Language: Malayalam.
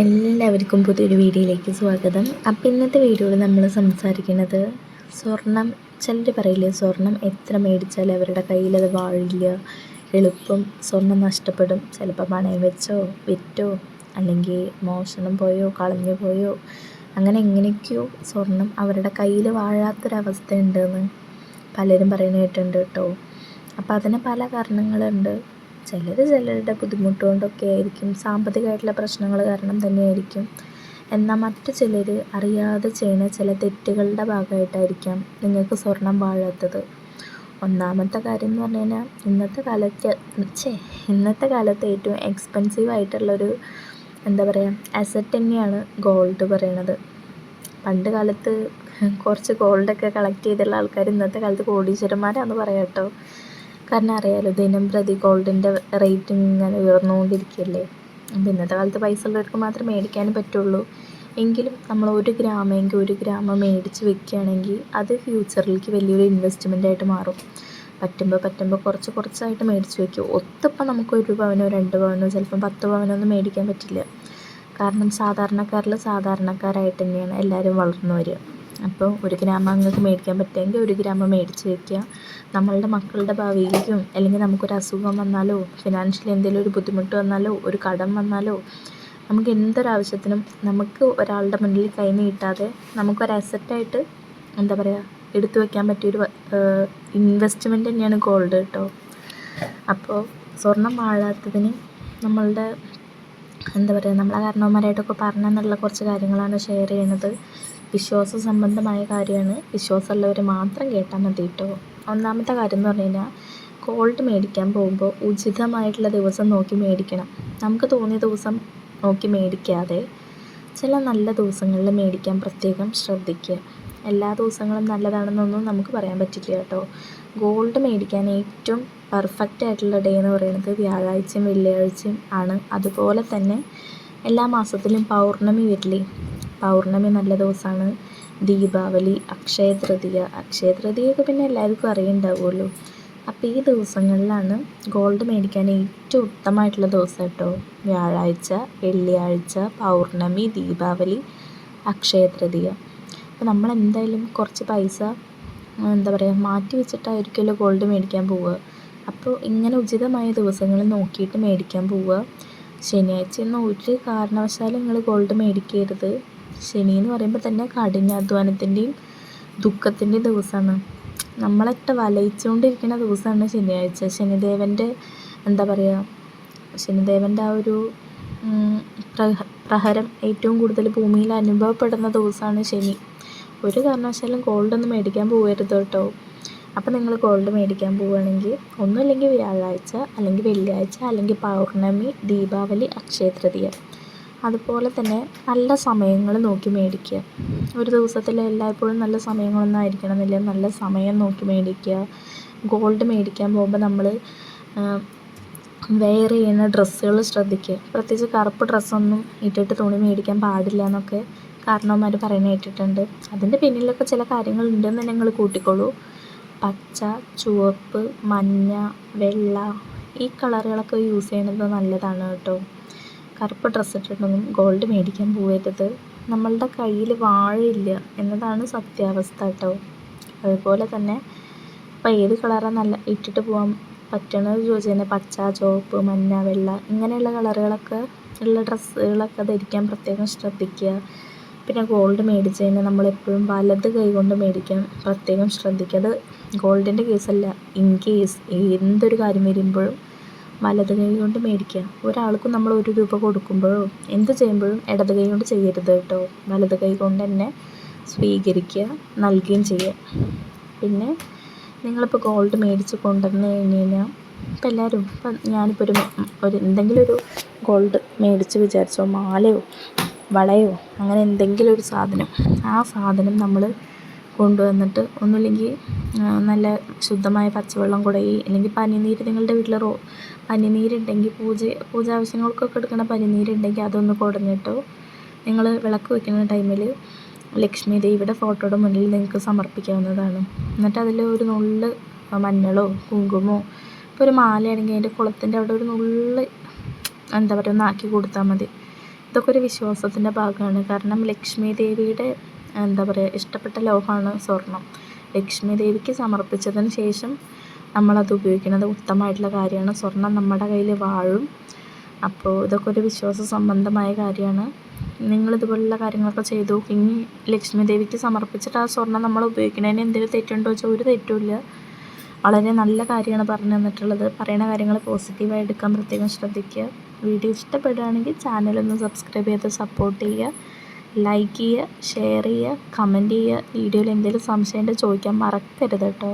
എല്ലാവർക്കും പുതിയൊരു വീഡിയോയിലേക്ക് സ്വാഗതം. അപ്പം ഇന്നത്തെ വീഡിയോയിൽ നമ്മൾ സംസാരിക്കുന്നത് സ്വർണം ചിലർ പറയില്ലേ സ്വർണം എത്ര മേടിച്ചാലും അവരുടെ കയ്യിൽ അത് വാഴില്ല. എളുപ്പം സ്വർണം നഷ്ടപ്പെടും. ചിലപ്പോൾ പണയം വെച്ചോ വിറ്റോ അല്ലെങ്കിൽ മോഷണം പോയോ കളഞ്ഞു പോയോ അങ്ങനെ എങ്ങനെയൊക്കെയോ സ്വർണം അവരുടെ കയ്യിൽ വാഴാത്തൊരവസ്ഥ ഉണ്ടെന്ന് പലരും പറയുന്നത് കേട്ടിട്ടുണ്ട് കേട്ടോ. അപ്പോൾ അതിന് പല കാരണങ്ങളുണ്ട്. ചിലർ ചിലരുടെ ബുദ്ധിമുട്ട് കൊണ്ടൊക്കെ ആയിരിക്കും. സാമ്പത്തികമായിട്ടുള്ള പ്രശ്നങ്ങൾ കാരണം തന്നെയായിരിക്കും. എന്നാൽ മറ്റു ചിലർ അറിയാതെ ചെയ്യുന്ന ചില തെറ്റുകളുടെ ഭാഗമായിട്ടായിരിക്കാം നിങ്ങൾക്ക് സ്വർണം വാഴാത്തത്. ഒന്നാമത്തെ കാര്യം എന്ന് പറഞ്ഞു കഴിഞ്ഞാൽ ഇന്നത്തെ കാലത്ത് ഛേ ഇന്നത്തെ കാലത്ത് ഏറ്റവും എക്സ്പെൻസീവ് ആയിട്ടുള്ളൊരു എന്താ പറയുക അസറ്റ് തന്നെയാണ് ഗോൾഡ് പറയണത്. പണ്ട് കാലത്ത് കുറച്ച് ഗോൾഡൊക്കെ കളക്ട് ചെയ്തുള്ള ആൾക്കാർ ഇന്നത്തെ കാലത്ത് കോടീശ്വരന്മാരാന്ന് പറയാം കേട്ടോ. കാരണം അറിയാലോ ദിനം പ്രതി ഗോൾഡിന്റെ റേറ്റ് ഇങ്ങനെ ഉയർന്നുകൊണ്ടിരിക്കുകയല്ലേ? അപ്പം ഇന്നത്തെ കാലത്ത് പൈസ ഉള്ളവർക്ക് മാത്രം മേടിക്കാനും പറ്റുള്ളൂ. എങ്കിലും നമ്മൾ ഒരു ഗ്രാമെങ്കിൽ ഒരു ഗ്രാമം മേടിച്ച് വെക്കുകയാണെങ്കിൽ അത് ഫ്യൂച്ചറിലേക്ക് വലിയൊരു ഇൻവെസ്റ്റ്മെന്റ് ആയിട്ട് മാറും. പറ്റുമ്പോൾ പറ്റുമ്പോൾ കുറച്ച് കുറച്ചായിട്ട് മേടിച്ച് വെക്കും. ഒത്തിപ്പോൾ നമുക്ക് ഒരു പവനോ രണ്ട് പവനോ ചിലപ്പം പത്ത് പവനോ ഒന്നും മേടിക്കാൻ പറ്റില്ല. കാരണം സാധാരണക്കാരിൽ സാധാരണക്കാരായിട്ട് തന്നെയാണ് എല്ലാവരും വളർന്നു വരിക. അപ്പോൾ ഒരു ഗ്രാം നിങ്ങൾക്ക് മേടിക്കാൻ പറ്റുമെങ്കിൽ ഒരു ഗ്രാം മേടിച്ച് വെക്കുക. നമ്മളുടെ മക്കളുടെ ഭാവിയിലേക്കും അല്ലെങ്കിൽ നമുക്കൊരു അസുഖം വന്നാലോ ഫിനാൻഷ്യലി എന്തെങ്കിലും ഒരു ബുദ്ധിമുട്ട് വന്നാലോ ഒരു കടം വന്നാലോ നമുക്ക് എന്തൊരാവശ്യത്തിനും നമുക്ക് ഒരാളുടെ മുന്നിൽ കൈ നീട്ടാതെ നമുക്കൊരു അസറ്റായിട്ട് എന്താ പറയുക എടുത്തു വയ്ക്കാൻ പറ്റിയൊരു ഇൻവെസ്റ്റ്മെന്റ് തന്നെയാണ് ഗോൾഡ് കേട്ടോ അപ്പോൾ സ്വർണം വാഴാത്തതിന് നമ്മളുടെ എന്താ പറയുക നമ്മളെ കാരണവന്മാരായിട്ടൊക്കെ പറഞ്ഞെന്നുള്ള കുറച്ച് കാര്യങ്ങളാണ് ഷെയർ ചെയ്യുന്നത്. വിശ്വാസ സംബന്ധമായ കാര്യമാണ്. വിശ്വാസമുള്ളവർ മാത്രം കേട്ടാൽ മതി കേട്ടോ ഒന്നാമത്തെ കാര്യം എന്ന് പറഞ്ഞു കഴിഞ്ഞാൽ ഗോൾഡ് മേടിക്കാൻ പോകുമ്പോൾ ഉചിതമായിട്ടുള്ള ദിവസം നോക്കി മേടിക്കണം. നമുക്ക് തോന്നിയ ദിവസം നോക്കി മേടിക്കാതെ ചില നല്ല ദിവസങ്ങളിൽ മേടിക്കാൻ പ്രത്യേകം ശ്രദ്ധിക്കുക. എല്ലാ ദിവസങ്ങളും നല്ലതാണെന്നൊന്നും നമുക്ക് പറയാൻ പറ്റില്ല കേട്ടോ. ഗോൾഡ് മേടിക്കാൻ ഏറ്റവും പെർഫെക്റ്റ് ആയിട്ടുള്ള ഡേ എന്ന് പറയുന്നത് വ്യാഴാഴ്ചയും വെള്ളിയാഴ്ചയും ആണ്. അതുപോലെ തന്നെ എല്ലാ മാസത്തിലും പൗർണമി വരില്ലേ? പൗർണമി നല്ല ദിവസമാണ്. ദീപാവലി അക്ഷയ തൃതീയ അക്ഷയ തൃതീയൊക്കെ പിന്നെ എല്ലാവർക്കും അറിയുണ്ടാവുമല്ലോ. അപ്പോൾ ഈ ദിവസങ്ങളിലാണ് ഗോൾഡ് മേടിക്കാൻ ഏറ്റവും ഉത്തമമായിട്ടുള്ള ദിവസം കേട്ടോ. വ്യാഴാഴ്ച വെള്ളിയാഴ്ച പൗർണമി ദീപാവലി അക്ഷയ തൃതീയ അപ്പോൾ നമ്മൾ എന്തായാലും കുറച്ച് പൈസ എന്താ പറയുക മാറ്റി വെച്ചിട്ടായിരിക്കുമല്ലോ ഗോൾഡ് മേടിക്കാൻ പോവുക. അപ്പോൾ ഇങ്ങനെ ഉചിതമായ ദിവസങ്ങൾ നോക്കിയിട്ട് മേടിക്കാൻ പോവുക. ശനിയാഴ്ചയൊന്നും ഒരു കാരണവശാലും നിങ്ങൾ ഗോൾഡ് മേടിക്കരുത്. ശനി എന്ന് പറയുമ്പോൾ തന്നെ കഠിനാധ്വാനത്തിന്റെയും ദുഃഖത്തിന്റെയും ദിവസമാണ് നമ്മളൊക്കെ വലയിച്ചുകൊണ്ടിരിക്കുന്ന ദിവസമാണ് ശനിയാഴ്ച. ശനിദേവന്റെ എന്താ പറയുക ശനിദേവന്റെ ആ ഒരു പ്രഹരം ഏറ്റവും കൂടുതൽ ഭൂമിയിൽ അനുഭവപ്പെടുന്ന ദിവസമാണ് ശനി. ഒരു കാരണവശാലും ഗോൾഡ് ഒന്നും മേടിക്കാൻ പോകരുത് കേട്ടോ. അപ്പോൾ നിങ്ങൾ ഗോൾഡ് മേടിക്കാൻ പോവുകയാണെങ്കിൽ ഒന്നുമില്ലെങ്കിൽ വ്യാഴാഴ്ച അല്ലെങ്കിൽ വെള്ളിയാഴ്ച അല്ലെങ്കിൽ പൗർണമി ദീപാവലി അക്ഷയ തൃതീയ. അതുപോലെ തന്നെ നല്ല സമയങ്ങൾ നോക്കി മേടിക്കുക. ഒരു ദിവസത്തിൽ എല്ലായ്പ്പോഴും നല്ല സമയങ്ങളൊന്നും ആയിരിക്കണമെന്നില്ല. നല്ല സമയം നോക്കി മേടിക്കുക. ഗോൾഡ് മേടിക്കാൻ പോകുമ്പോൾ നമ്മൾ വെയർ ചെയ്യുന്ന ഡ്രസ്സുകൾ ശ്രദ്ധിക്കുക. പ്രത്യേകിച്ച് കറുപ്പ് ഡ്രസ്സൊന്നും ഇട്ടിട്ട് തുണി മേടിക്കാൻ പാടില്ല എന്നൊക്കെ കാരണവന്മാർ പറയുന്നത് കേട്ടിട്ടുണ്ട്. അതിന്റെ പിന്നിലൊക്കെ ചില കാര്യങ്ങളുണ്ടെന്ന് നിങ്ങൾ കൂട്ടിക്കോളൂ പച്ച ചുവപ്പ് മഞ്ഞ വെള്ള ഈ കളറുകളൊക്കെ യൂസ് ചെയ്യുന്നത് നല്ലതാണ് കേട്ടോ. കറുപ്പ് ഡ്രസ്സ് ഇട്ടിട്ടൊന്നും ഗോൾഡ് മേടിക്കാൻ പോകരുത്. നമ്മളുടെ കയ്യിൽ വാഴയില്ല എന്നതാണ് സത്യാവസ്ഥ കേട്ടോ. അതുപോലെ തന്നെ ഇപ്പോൾ ഏത് കളറാണ് നല്ല ഇട്ടിട്ട് പോകാൻ പറ്റണത് ചോദിച്ചു കഴിഞ്ഞാൽ പച്ച ചുവപ്പ് മഞ്ഞ വെള്ള ഇങ്ങനെയുള്ള കളറുകളൊക്കെ ഉള്ള ഡ്രസ്സുകളൊക്കെ ധരിക്കാൻ പ്രത്യേകം ശ്രദ്ധിക്കുക. പിന്നെ ഗോൾഡ് മേടിച്ച് കഴിഞ്ഞാൽ നമ്മളെപ്പോഴും വലത് കൈ കൊണ്ട് മേടിക്കാൻ പ്രത്യേകം ശ്രദ്ധിക്കുക. അത് ഗോൾഡിന്റെ കേസല്ല ഇൻ കേസ് എന്തൊരു കാര്യം വരുമ്പോഴും വലത് കൈ കൊണ്ട് മേടിക്കുക. ഒരാൾക്കും നമ്മൾ ഒരു രൂപ കൊടുക്കുമ്പോഴോ എന്ത് ചെയ്യുമ്പോഴും ഇടത് കൈ കൊണ്ട് ചെയ്യരുത് കേട്ടോ. വലത് കൈ കൊണ്ട് തന്നെ സ്വീകരിക്കുക നൽകുകയും ചെയ്യുക. പിന്നെ നിങ്ങളിപ്പോൾ ഗോൾഡ് മേടിച്ച് കൊണ്ടുവന്ന് കഴിഞ്ഞ് കഴിഞ്ഞാൽ ഇപ്പം എല്ലാവരും ഇപ്പം ഞാനിപ്പോൾ ഒരു ഒരു എന്തെങ്കിലും ഒരു ഗോൾഡ് മേടിച്ച് വിചാരിച്ചോ മാലയോ വളയോ? അങ്ങനെ എന്തെങ്കിലും ഒരു സാധനം. ആ സാധനം നമ്മൾ കൊണ്ടുവന്നിട്ട് ഒന്നുമില്ലെങ്കിൽ നല്ല ശുദ്ധമായ പച്ചവെള്ളം കുടയി അല്ലെങ്കിൽ പനിനീര് നിങ്ങളുടെ വീട്ടിൽ റോ പനിനീരുണ്ടെങ്കിൽ പൂജ പൂജ ആവശ്യങ്ങൾക്കൊക്കെ എടുക്കുന്ന പനിനീരുണ്ടെങ്കിൽ അതൊന്ന് കുടഞ്ഞിട്ടോ? നിങ്ങൾ വിളക്ക് വയ്ക്കുന്ന ടൈമിൽ ലക്ഷ്മി ദേവിയുടെ ഫോട്ടോയുടെ മുന്നിൽ നിങ്ങൾക്ക് സമർപ്പിക്കാവുന്നതാണ്. എന്നിട്ട് അതിൽ ഒരു നുള്ള് മഞ്ഞളോ കുങ്കുമോ ഇപ്പോൾ ഒരു മാലയാണെങ്കിൽ അതിന്റെ കുളത്തിന്റെ അവിടെ ഒരു നുള്ള് എന്താ പറയുക ഒന്നാക്കി കൊടുത്താൽ മതി. ഇതൊക്കെ ഒരു വിശ്വാസത്തിന്റെ ഭാഗമാണ്. കാരണം ലക്ഷ്മി ദേവിയുടെ എന്താ പറയുക ഇഷ്ടപ്പെട്ട ലോഹമാണ് സ്വർണം ലക്ഷ്മി ദേവിക്ക് സമർപ്പിച്ചതിന് ശേഷം നമ്മളത് ഉപയോഗിക്കുന്നത് ഉത്തമമായിട്ടുള്ള കാര്യമാണ്. സ്വർണം നമ്മുടെ കയ്യിൽ വാഴും. അപ്പോൾ ഇതൊക്കെ ഒരു വിശ്വാസ സംബന്ധമായ കാര്യമാണ്. നിങ്ങളിതുപോലുള്ള കാര്യങ്ങളൊക്കെ ചെയ്തു ഇനി ലക്ഷ്മി ദേവിക്ക് സമർപ്പിച്ചിട്ട് ആ സ്വർണം നമ്മൾ ഉപയോഗിക്കുന്നതിന് എന്തെങ്കിലും തെറ്റുണ്ടോ ചോദിച്ചാൽ ഒരു തെറ്റുമില്ല. വളരെ നല്ല കാര്യമാണ് പറഞ്ഞു തന്നിട്ടുള്ളത്. പറയുന്ന കാര്യങ്ങൾ പോസിറ്റീവായി എടുക്കാൻ പ്രത്യേകം ശ്രദ്ധിക്കുക. വീഡിയോ ഇഷ്ടപ്പെടുകയാണെങ്കിൽ ചാനലൊന്ന് സബ്സ്ക്രൈബ് ചെയ്ത് സപ്പോർട്ട് ചെയ്യുക. ലൈക്ക് ചെയ്യുക ഷെയർ ചെയ്യുക കമന്റ് ചെയ്യുക. വീഡിയോയിൽ എന്തെങ്കിലും സംശയം ഉണ്ടെങ്കിൽ ചോദിക്കാൻ മറക്കരുത് കേട്ടോ.